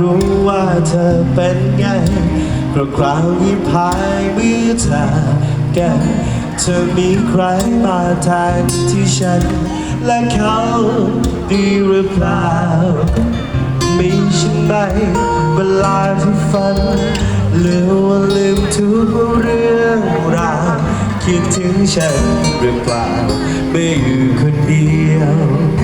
รู้ว่าเธอเป็นไงเพราะคราวนี้พายมือเธอแกเธอมีใครมาแทนที่ฉัน และเขาดีหรือเปล่า มีฉันไหมเวลาที่ฝันหรือว่าลืมทุกเรื่องราวคิดถึงฉันหรือเปล่าไม่อยู่คนเดียว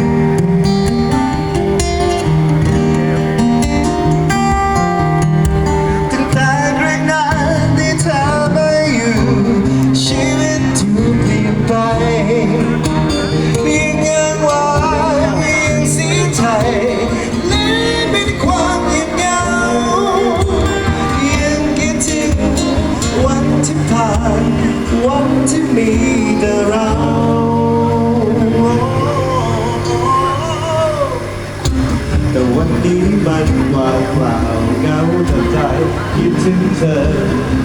ว่างเปล่าเหงาแต่ใจคิดถึงเธอ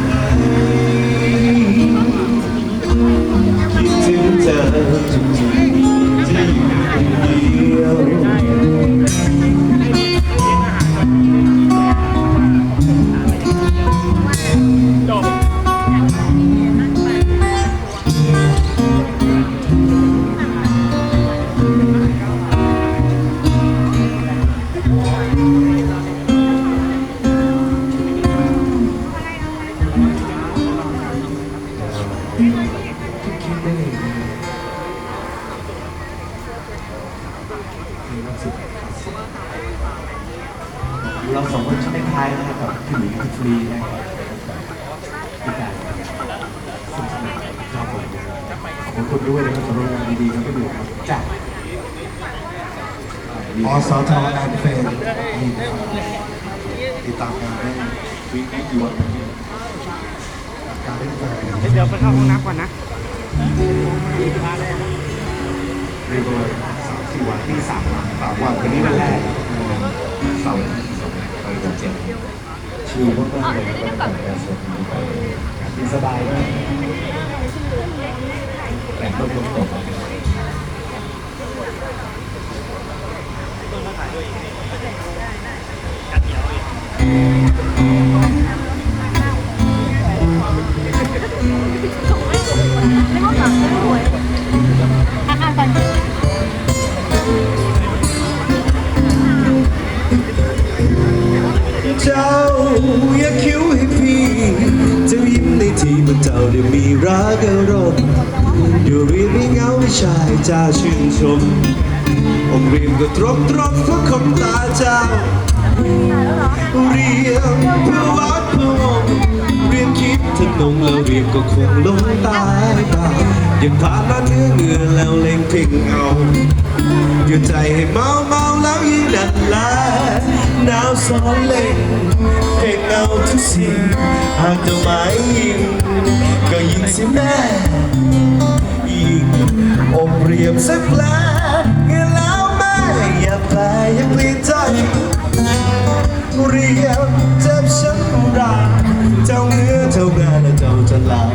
เราสองคนช่วยท้ายนะครับกับพี่หมีกับฟรีนะครับในการสนุกสนานครับผมขอบคุณด้วยนะครับสำหรับงานดีๆครับพี่หมีครับจ้ะอสทแอนเฟนนี่นะครับติดตามกันได้วีคนี้อยู่วันนี้การเล่นแฟนเดี๋ยวไปเข้าห้องน้ำก่อนนะเรียกว่าสามสี่วันที่สามวันสามวันวันนี้วันแรก เจ็บชิลมากๆเลยแล้วก็แต่งกันสดไปกินสบายมากแต่งตัวตกๆเจ้าได้มีรักอารมณ์อยู่รียนไม่เหงาไม่ชายเจ้าชื่นชมองค์รีมก็ตรบตรบเพราะคำตาเจ้าเรียมเพื่อวัดเพื่อวงเรียนคิดถนงแล้วเรียมก็คงลงตายเปล่ายังผ่านมาเนื้อเงือแล้วเล็งเพ่งเอาอยู่ใจให้เมาเมาแล้วยิ่งนั่นและหนาวซ้อนเล่ง เพ่งเอาทุกสิ่งหากจะไม่ยิ่งก็ยิ่งสิแม่ยิ่งอบเรียบสักแผลเงี้ยแล้วแม่อย่าแปลอย่าเปลี่ยนใจเรียบเจ็บช้ำรักเจ้าเนื้อเจ้าแม่และเจ้าจะลา